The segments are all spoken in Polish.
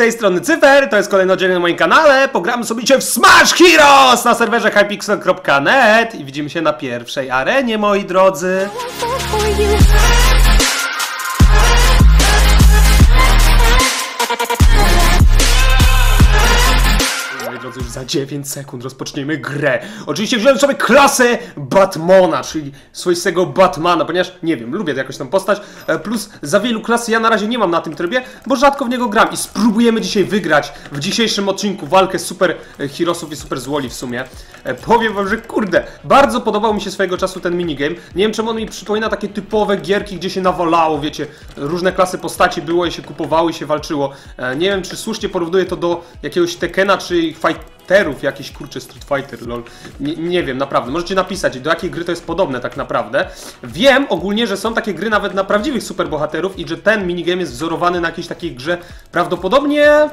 tej strony Cyfer, to jest kolejny odcinek na moim kanale. Pogramy sobie dzisiaj w Smash Heroes na serwerze hypixel.net i widzimy się na pierwszej arenie, moi drodzy. Za 9 sekund rozpoczniemy grę. Oczywiście wziąłem sobie klasę Batmana, czyli swoistego Batmana, ponieważ, nie wiem, lubię jakoś tam postać, e, plus za wielu klas ja na razie nie mam na tym trybie, bo rzadko w niego gram i spróbujemy dzisiaj wygrać w dzisiejszym odcinku walkę super e, Heroesów i super Złoli w sumie. E, Powiem wam, że kurde, bardzo podobał mi się swojego czasu ten minigame. Nie wiem, czemu on mi przypomina takie typowe gierki, gdzie się nawalało, wiecie, różne klasy postaci było i się kupowało i się walczyło. Nie wiem, czy słusznie porównuję to do jakiegoś Tekena, czy fighterów, jakiś kurczę Street Fighter, lol. Nie, nie wiem, naprawdę. Możecie napisać, do jakiej gry to jest podobne tak naprawdę. Wiem ogólnie, że są takie gry nawet na prawdziwych superbohaterów i że ten minigame jest wzorowany na jakiejś takiej grze prawdopodobnie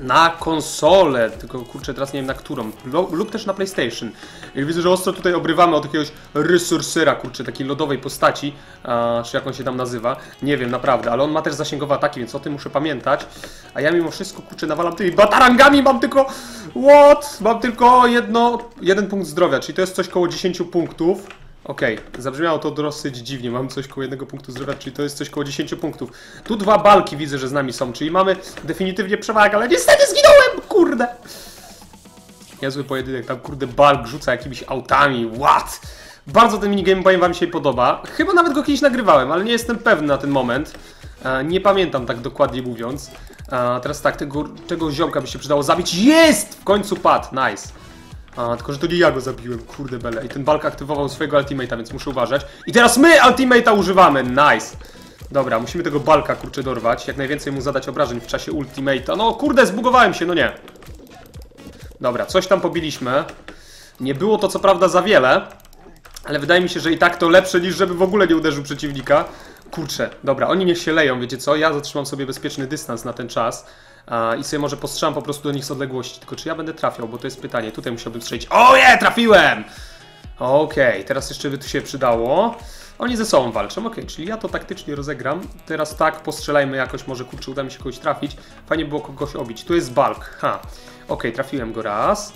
na konsolę, tylko kurczę teraz nie wiem na którą, lub też na PlayStation. Widzę, że ostro tutaj obrywamy od jakiegoś resursera, kurczę, takiej lodowej postaci, a, czy jak on się tam nazywa, nie wiem naprawdę, ale on ma też zasięgowe ataki, więc o tym muszę pamiętać. A ja mimo wszystko, kurczę, nawalam tymi batarangami, mam tylko, what? Mam tylko jedno, jeden punkt zdrowia, czyli to jest coś koło 10 punktów. Okej, zabrzmiało to dosyć dziwnie, mam coś koło jednego punktu zdrowia, czyli to jest coś koło 10 punktów. Tu dwa balki widzę, że z nami są, czyli mamy definitywnie przewagę, ale niestety zginąłem, kurde! Niezły pojedynek, tam kurde balk rzuca jakimiś autami, what? Bardzo ten minigame, powiem wam, się podoba. Chyba nawet go kiedyś nagrywałem, ale nie jestem pewny na ten moment. E, nie pamiętam tak dokładnie mówiąc. E, teraz tak, tego, tego ziomka by się przydało zabić. Jest! W końcu padł, nice. A, tylko, że to nie ja go zabiłem, kurde bele. I ten Balk aktywował swojego ultimate'a, więc muszę uważać. I teraz my ultimate'a używamy, nice. Dobra, musimy tego Balka, kurczę, dorwać. Jak najwięcej mu zadać obrażeń w czasie ultimate'a. No kurde, zbugowałem się, no nie. Dobra, coś tam pobiliśmy. Nie było to co prawda za wiele, ale wydaje mi się, że i tak to lepsze niż żeby w ogóle nie uderzył przeciwnika. Kurczę, dobra, oni niech się leją, wiecie co? Ja zatrzymam sobie bezpieczny dystans na ten czas i sobie może postrzelam po prostu do nich z odległości. Tylko czy ja będę trafiał, bo to jest pytanie. Tutaj musiałbym strzelić. O trafiłem! Okej, teraz jeszcze by tu się przydało. Oni ze sobą walczą, okej, czyli ja to taktycznie rozegram. Teraz tak, postrzelajmy jakoś, może kurczę, uda mi się kogoś trafić. Fajnie było kogoś obić. Tu jest Balk, ha. Okej, trafiłem go raz.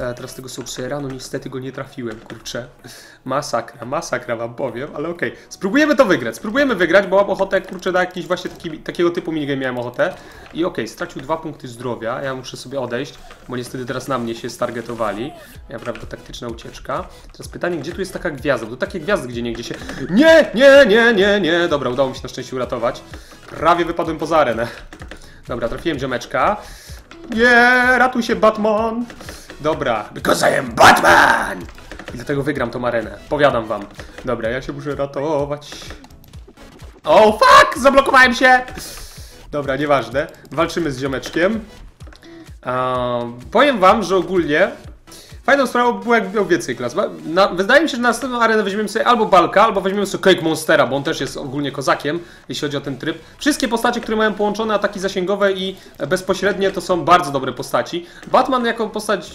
E, teraz tego Subsera, no niestety go nie trafiłem, kurczę. Masakra, masakra wam powiem, ale okej. Spróbujemy to wygrać, spróbujemy wygrać, bo mam ochotę, kurczę, na jakiś właśnie taki, takiego typu minigame miałem ochotę. I okej, stracił dwa punkty zdrowia, ja muszę sobie odejść, bo niestety teraz na mnie się stargetowali. Ja, prawda, taktyczna ucieczka. Teraz pytanie, gdzie tu jest taka gwiazda? Bo to takie gwiazdy, gdzie niegdzie się... Nie, nie, nie, nie, nie, dobra, udało mi się na szczęście uratować. Prawie wypadłem poza arenę. Dobra, trafiłem ziomeczka. Nie, ratuj się Batman! Dobra, because I am Batman! I dlatego wygram tą arenę, powiadam wam. Dobra, ja się muszę ratować. O, fuck! Zablokowałem się! Dobra, nieważne. Walczymy z ziomeczkiem. Um, powiem wam, że ogólnie fajną sprawą by było jakby miał więcej klas. Na, wydaje mi się, że na następną arenę weźmiemy sobie albo Balka, albo weźmiemy sobie Cake Monstera, bo on też jest ogólnie kozakiem, jeśli chodzi o ten tryb. Wszystkie postacie, które mają połączone ataki zasięgowe i bezpośrednie, to są bardzo dobre postaci. Batman jako postać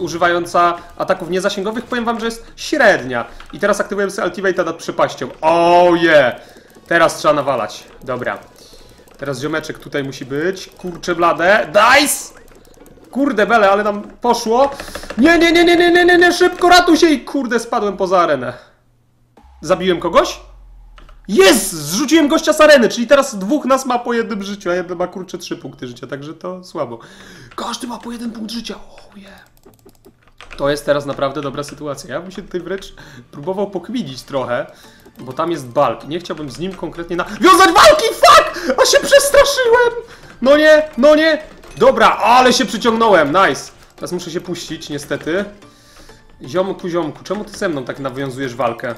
używająca ataków niezasięgowych, powiem wam, że jest średnia. I teraz aktywujemy sobie Ultimate'a nad przepaścią. Oh yeah! Teraz trzeba nawalać. Dobra. Teraz ziomeczek tutaj musi być. Kurcze blade. Dice! Kurde bele, ale nam poszło. Nie, nie, nie, nie, nie, nie, nie, nie, szybko ratuj się i kurde spadłem poza arenę. Zabiłem kogoś? Jest! Zrzuciłem gościa z areny, czyli teraz dwóch nas ma po jednym życiu, a jeden ma kurczę trzy punkty życia, także to słabo. Każdy ma po jeden punkt życia. Oh yeah. To jest teraz naprawdę dobra sytuacja. Ja bym się tutaj wręcz próbował pokminić trochę, bo tam jest Balk. Nie chciałbym z nim konkretnie nawiązać walki! Fuck! A się przestraszyłem! No nie, no nie! Dobra, ale się przyciągnąłem, nice! Teraz muszę się puścić, niestety. Ziomku, ziomku, czemu ty ze mną tak nawiązujesz walkę?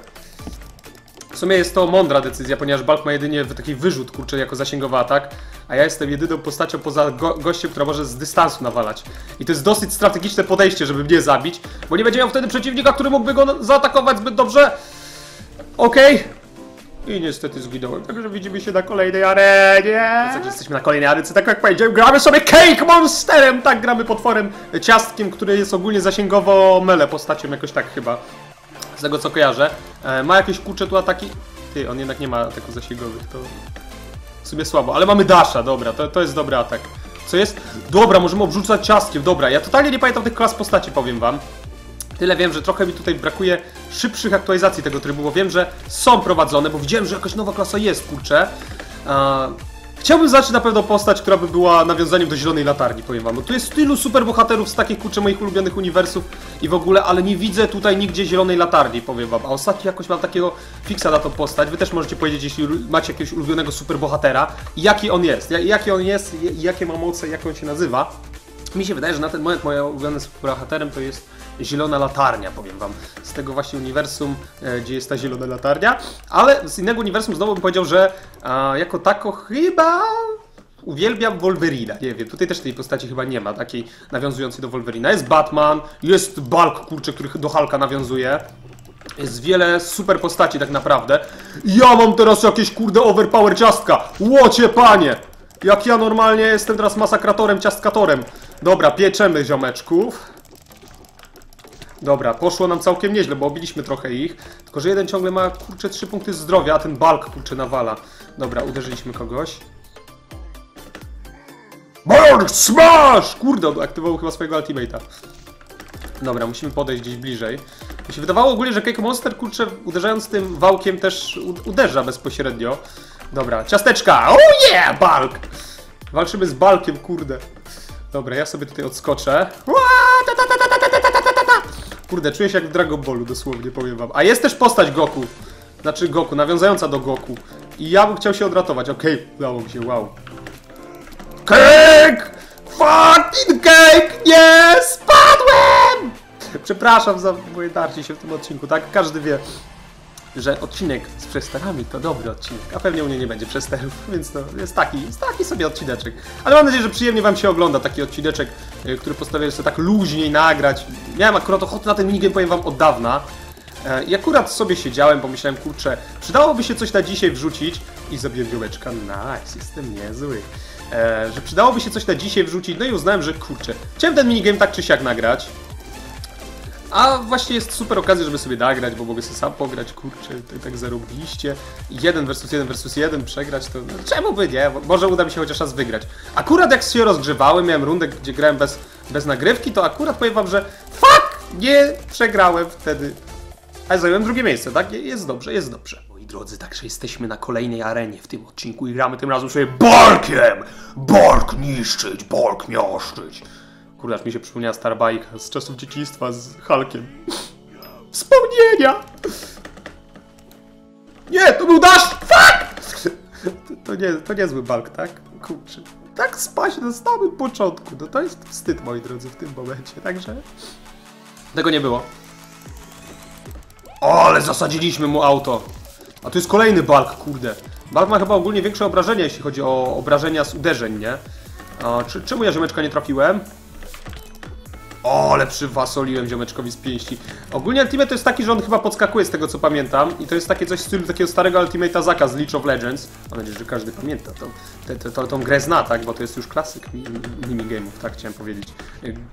W sumie jest to mądra decyzja, ponieważ Balk ma jedynie taki wyrzut, kurczę, jako zasięgowy atak, a ja jestem jedyną postacią poza go gościem, która może z dystansu nawalać. I to jest dosyć strategiczne podejście, żeby mnie zabić, bo nie będzie miał wtedy przeciwnika, który mógłby go zaatakować zbyt dobrze. Okej. I niestety zginąłem, także widzimy się na kolejnej arenie. Zasadzie jesteśmy na kolejnej arence, tak jak powiedziałem, gramy sobie Cake Monsterem, tak, gramy potworem, ciastkiem, który jest ogólnie zasięgowo mele postacią, jakoś tak chyba z tego co kojarzę. E, ma jakieś kurcze tu ataki. Ty, on jednak nie ma ataków zasięgowych, to w sumie słabo, ale mamy Dasha, dobra, to, to jest dobry atak. Co jest? Dobra, możemy obrzucać ciastkiem, dobra, ja totalnie nie pamiętam tych klas postaci, powiem wam. Tyle wiem, że trochę mi tutaj brakuje szybszych aktualizacji tego trybu, bo wiem, że są prowadzone, bo widziałem, że jakaś nowa klasa jest, kurczę. Chciałbym zacząć na pewno postać, która by była nawiązaniem do Zielonej Latarni, powiem wam. Bo tu jest tylu superbohaterów z takich, kurczę, moich ulubionych uniwersów i w ogóle, ale nie widzę tutaj nigdzie Zielonej Latarni, powiem wam. A ostatnio jakoś mam takiego fixa na tą postać. Wy też możecie powiedzieć, jeśli macie jakiegoś ulubionego superbohatera, jaki on jest, jaki on jest, jakie ma moce, jak on się nazywa. Mi się wydaje, że na ten moment moim ulubionym superbohaterem to jest Zielona Latarnia, powiem wam. Z tego właśnie uniwersum, e, gdzie jest ta Zielona Latarnia. Ale z innego uniwersum znowu bym powiedział, że a, jako tako chyba uwielbiam Wolverina. Nie wiem, tutaj też tej postaci chyba nie ma, takiej nawiązującej do Wolverina. Jest Batman, jest Bulk, kurczę, który do Hulka nawiązuje. Jest wiele super postaci tak naprawdę. Ja mam teraz jakieś kurde overpower ciastka. Łocie panie! Jak ja normalnie jestem teraz masakratorem, ciastkatorem. Dobra, pieczemy ziomeczków. Dobra, poszło nam całkiem nieźle, bo obiliśmy trochę ich. Tylko, że jeden ciągle ma, kurczę, 3 punkty zdrowia, a ten balk, kurczę, nawala. Dobra, uderzyliśmy kogoś. Balk, smash! Kurde, aktywował chyba swojego ultimate'a. Dobra, musimy podejść gdzieś bliżej. Mi się wydawało ogólnie, że Cake Monster, kurczę, uderzając tym wałkiem też uderza bezpośrednio. Dobra, ciasteczka! Oh yeah, Balk! Walczymy z Balkiem, kurde. Dobra, ja sobie tutaj odskoczę. Kurde, czuję się jak w Dragon Ballu, dosłownie powiem wam. A jest też postać Goku. Znaczy Goku, nawiązująca do Goku. I ja bym chciał się odratować. Okej, okay, udało mi się, wow. Cake! Fucking cake! Nie! Spadłem! Przepraszam za moje darcie się w tym odcinku, tak? Każdy wie, że odcinek z przesterami to dobry odcinek, a pewnie u mnie nie będzie przesterów, więc to jest taki, jest taki sobie odcineczek. Ale mam nadzieję, że przyjemnie wam się ogląda taki odcineczek, y, który postanowiłem sobie tak luźniej nagrać. Miałem akurat ochotę na ten minigame, powiem wam, od dawna. E, I akurat sobie siedziałem, pomyślałem, kurczę, przydałoby się coś na dzisiaj wrzucić i zabiłem wioleczka, nice, jestem niezły. E, że przydałoby się coś na dzisiaj wrzucić, no i uznałem, że kurczę, chciałem ten minigame tak czy siak nagrać. A właśnie jest super okazja, żeby sobie nagrać, bo mogę sobie sam pograć, kurczę, tak, tak zarobiliście. Jeden versus jeden versus jeden przegrać, to no, czemu by nie? Może uda mi się chociaż raz wygrać. Akurat jak się rozgrzewałem, miałem rundę, gdzie grałem bez, bez nagrywki, to akurat powiem wam, że fuck, nie przegrałem wtedy. Ale zająłem drugie miejsce, tak? Jest dobrze, jest dobrze. Drodzy, także jesteśmy na kolejnej arenie w tym odcinku i gramy tym razem sobie Borkiem! Bork niszczyć, Bork miażdżyć. Kurde, aż mi się przypomniała stara bajka z czasów dzieciństwa z Hulkiem. Wspomnienia! Nie, to był Dash! Fuck! To, to, nie, to niezły Bulk, tak? Kurczę. Tak spaść na samym początku. No to jest wstyd, moi drodzy, w tym momencie, także... Tego nie było. O, ale zasadziliśmy mu auto. A tu jest kolejny Bulk, kurde. Bulk ma chyba ogólnie większe obrażenia, jeśli chodzi o obrażenia z uderzeń, nie? A, czy, czemu ja ziomeczka nie trafiłem? O, ale przywasoliłem ziomeczkowi z pięści. Ogólnie Ultimate to jest taki, że on chyba podskakuje z tego co pamiętam i to jest takie coś w stylu takiego starego Ultimate'a Zaka z League of Legends. Mam nadzieję, że każdy pamięta tą, tę, tę, tę, tą grę zna, tak? Bo to jest już klasyk minigame'ów, tak chciałem powiedzieć.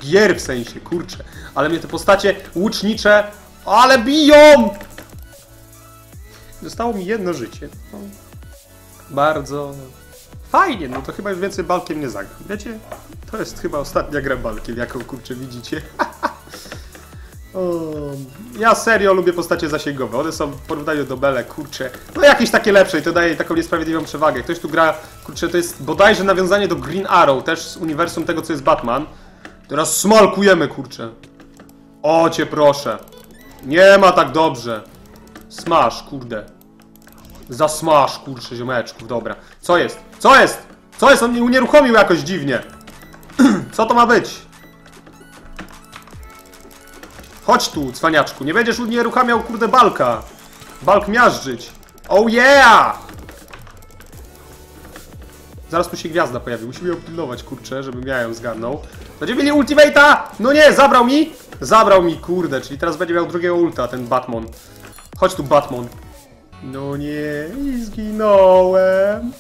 Gier w sensie, kurczę. Ale mnie te postacie łucznicze, ale biją! Zostało mi jedno życie. No, bardzo Fajnie, no to chyba już więcej balkiem nie zagram. Wiecie, to jest chyba ostatnia gra balkiem, jaką kurczę widzicie. o, ja serio lubię postacie zasięgowe. One są w porównaniu do Bele, kurczę. No jakieś takie lepsze i to daje taką niesprawiedliwą przewagę. Ktoś tu gra, kurczę, to jest bodajże nawiązanie do Green Arrow, też z uniwersum tego, co jest Batman. Teraz smalkujemy, kurczę. O cię proszę. Nie ma tak dobrze. Smash, kurde. Zasmasz, kurczę, ziomeczków, dobra. Co jest? Co jest? Co jest? On mnie unieruchomił jakoś dziwnie. Co to ma być? Chodź tu, cwaniaczku. Nie będziesz unieruchamiał, kurde, balka. Balk miażdżyć. Oh yeah! Zaraz tu się gwiazda pojawi. Musimy ją pilnować, kurczę, żebym ja ją zgarnął. Będziemy mieli ultimate'a! No nie, zabrał mi! Zabrał mi, kurde, czyli teraz będzie miał drugiego ulta, ten Batman. Chodź tu, Batman. No nie, i zginąłem.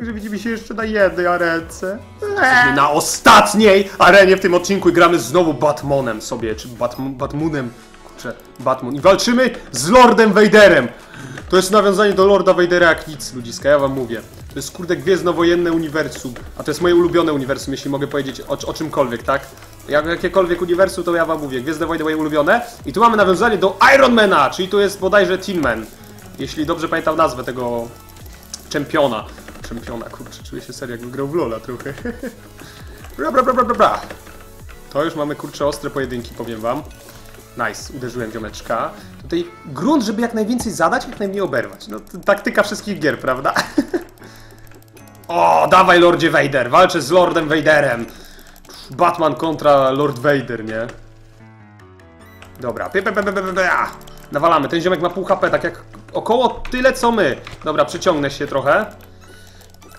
Że widzimy się jeszcze na jednej arence. Jesteśmy na ostatniej arenie w tym odcinku i gramy znowu Batmonem sobie, czy Bat Batmoonem. kurczę, Batman. I walczymy z Lordem Vaderem! To jest nawiązanie do Lorda Vadera jak nic, ludziska, ja wam mówię. To jest kurde gwiezdnowojenne uniwersum, a to jest moje ulubione uniwersum, jeśli mogę powiedzieć o, o czymkolwiek, tak? Jak, jakiekolwiek uniwersum, to ja wam mówię, Gwiezdne Wojny moje ulubione. I tu mamy nawiązanie do Ironmana, czyli to jest bodajże Tin Man. Jeśli dobrze pamiętam nazwę tego czempiona. Czempiona, kurczę, czuję się serio jakbym grał w Lola trochę. bra, bra, bra, bra, bra. To już mamy kurczę ostre pojedynki, powiem wam. Nice, uderzyłem ziomeczka. Tutaj grunt, żeby jak najwięcej zadać, jak najmniej oberwać. No, taktyka wszystkich gier, prawda? o, dawaj Lordzie Vader, walczę z Lordem Vaderem. Batman kontra Lord Vader, nie? Dobra, py. Nawalamy, ten ziomek ma pół HP, tak jak około tyle co my. Dobra, przyciągnę się trochę.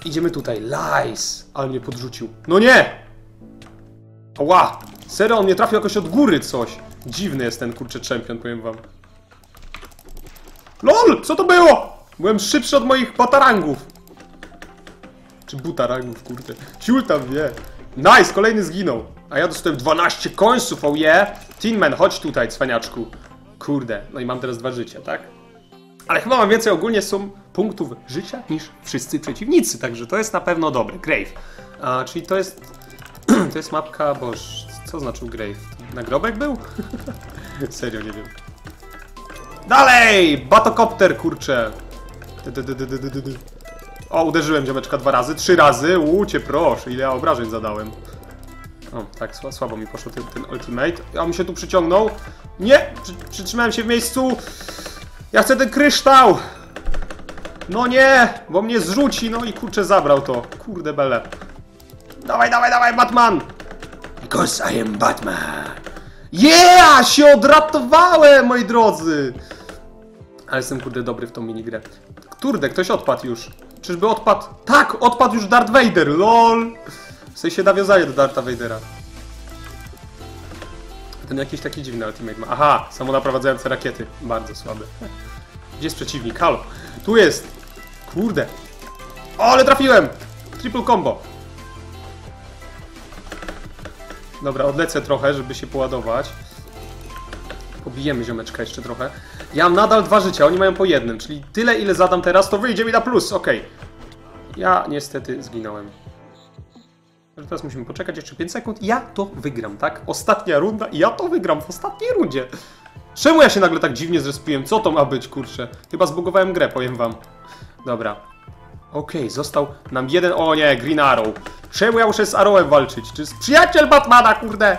Idziemy tutaj, lice, ale mnie podrzucił. No nie! Ła! Serio, on mnie trafił jakoś od góry coś. Dziwny jest ten kurczę czempion, powiem wam. LOL! Co to było? Byłem szybszy od moich batarangów. Czy butarangów, kurde. Ciul tam wie. Nice, kolejny zginął. A ja dostałem 12 końców, oh yeah. Tinman, chodź tutaj, cwaniaczku. Kurde, no i mam teraz dwa życia, tak? Ale chyba mam więcej ogólnie są punktów życia niż wszyscy przeciwnicy, także to jest na pewno dobre. Grave. A, czyli to jest... to jest mapka, boż... Co znaczył Grave? Nagrobek był? Serio, nie wiem. Dalej! Batokopter, kurczę. O, uderzyłem ziomeczka dwa razy, trzy razy. Łucie, proszę, ile ja obrażeń zadałem. O, tak, sła- słabo mi poszło ten, ten ultimate. Ja mi się tu przyciągnął. Nie! Przy, przytrzymałem się w miejscu. Ja chcę ten kryształ! No nie! Bo mnie zrzuci, no i kurczę zabrał to. Kurde bele. Dawaj, dawaj, dawaj, Batman! Because I am Batman! Yeah! Się odratowałem, moi drodzy! Ale jestem kurde dobry w tą minigrę. Kurde, ktoś odpadł już. Czyżby odpadł? Tak, odpadł już Darth Vader, lol! W sensie nawiązanie do Dartha Vadera. Ten jakiś taki dziwny ultimate ma. Aha, samonaprowadzające rakiety. Bardzo słaby. Gdzie jest przeciwnik? Halo. Tu jest! Kurde. O, ale trafiłem! Triple combo. Dobra, odlecę trochę, żeby się poładować. Pobijemy ziomeczka jeszcze trochę. Ja mam nadal dwa życia, oni mają po jednym, czyli tyle ile zadam teraz, to wyjdzie mi na plus, okej. Ja niestety zginąłem. Że Teraz musimy poczekać jeszcze 5 sekund ja to wygram, tak? Ostatnia runda i ja to wygram w ostatniej rundzie. Czemu ja się nagle tak dziwnie zrespiłem? Co to ma być, kurczę? Chyba zbugowałem grę, powiem wam. Dobra. Okej, został nam jeden... O nie, Green Arrow. Czemu ja muszę z Arrowem walczyć? Czy jest przyjaciel Batmana, kurde?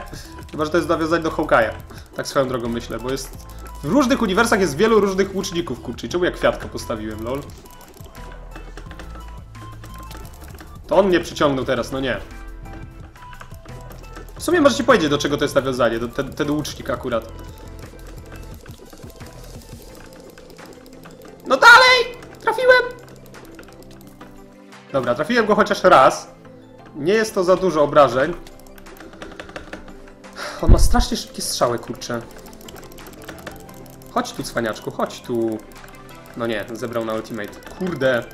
Chyba, że to jest nawiązanie do Hawkeye'a. Tak swoją drogą myślę, bo jest... W różnych uniwersach jest wielu różnych łuczników, kurczę. Czemu ja kwiatka postawiłem, lol? To on mnie przyciągnął teraz, no nie. W sumie możecie powiedzieć, do czego to jest nawiązanie, do, ten, ten łucznik akurat. No dalej! Trafiłem! Dobra, trafiłem go chociaż raz. Nie jest to za dużo obrażeń. On ma strasznie szybkie strzały, kurczę. Chodź tu, cwaniaczku, chodź tu. No nie, zebrał na ultimate. Kurde.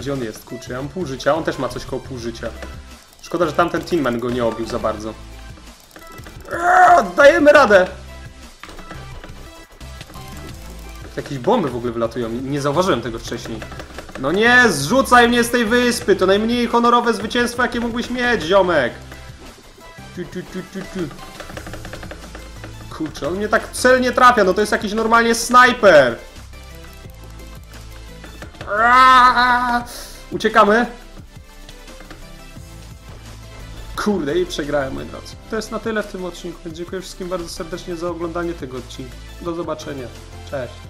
Gdzie on jest, kurczę? Ja mam pół życia, on też ma coś koło pół życia. Szkoda, że tamten Tinman go nie obił za bardzo. Eee, dajemy radę! Jakieś bomby w ogóle wylatują. Nie zauważyłem tego wcześniej. No nie, zrzucaj mnie z tej wyspy! To najmniej honorowe zwycięstwo, jakie mógłbyś mieć, ziomek! Tu, tu, tu, tu, tu. Kurczę, on mnie tak celnie trafia, no to jest jakiś normalnie snajper! Uciekamy! Kurde, i przegrałem, moi drodzy. To jest na tyle w tym odcinku, dziękuję wszystkim bardzo serdecznie za oglądanie tego odcinka. Do zobaczenia. Cześć.